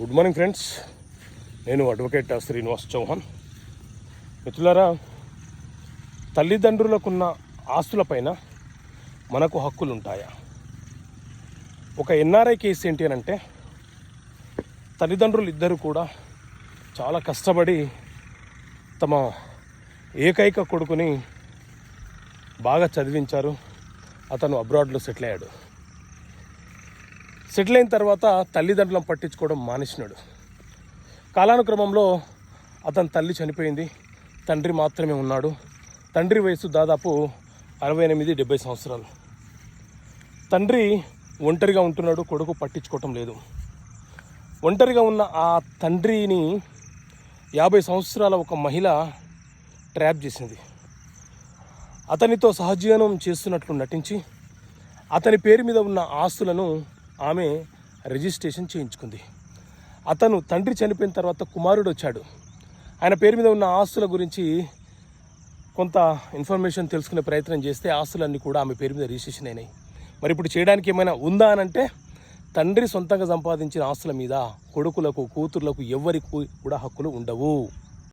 Good morning friends నేను advocate Srinivas Chauhan. మిత్రులారా తల్లిదండ్రులకున్న ఆస్తులపైన మనకు హక్కులు ఉంటాయా ఒక ఎన్ఆర్ఐ కేసు ఏంటి అని అంటే తల్లిదండ్రులు ఇద్దరు కూడా చాలా కష్టపడి తమ ఏకైక కొడుకుని బాగా చదివించారు. అతను అబ్రాడ్లో సెటిల్ అయ్యాడు. సెటిల్ అయిన తర్వాత తల్లిదండ్రులను పట్టించుకోవడం మానేసినాడు. కాలానుక్రమంలో అతని తల్లి చనిపోయింది. తండ్రి మాత్రమే ఉన్నాడు. తండ్రి వయసు దాదాపు అరవై ఎనిమిది డెబ్బై సంవత్సరాలు. తండ్రి ఒంటరిగా ఉంటున్నాడు కొడుకు పట్టించుకోవటం లేదు. ఒంటరిగా ఉన్న ఆ తండ్రిని యాభై సంవత్సరాల ఒక మహిళ ట్రాప్ చేసింది. అతనితో సహజీవనం చేస్తున్నట్లు నటించి అతని పేరు మీద ఉన్న ఆస్తులను ఆమె రిజిస్ట్రేషన్ చేయించుకుంది. అతను తండ్రి చనిపోయిన తర్వాత కుమారుడు వచ్చాడు ఆయన పేరు మీద ఉన్న ఆస్తుల గురించి కొంత ఇన్ఫర్మేషన్ తెలుసుకునే ప్రయత్నం చేస్తే ఆస్తులన్నీ కూడా ఆమె పేరు మీద రిజిస్ట్రేషన్ అయినాయి. మరి ఇప్పుడు చేయడానికి ఏమైనా ఉందా అని అంటే తండ్రి సొంతంగా సంపాదించిన ఆస్తుల మీద కొడుకులకు కూతుర్లకు ఎవ్వరికి కూడా హక్కులు ఉండవు.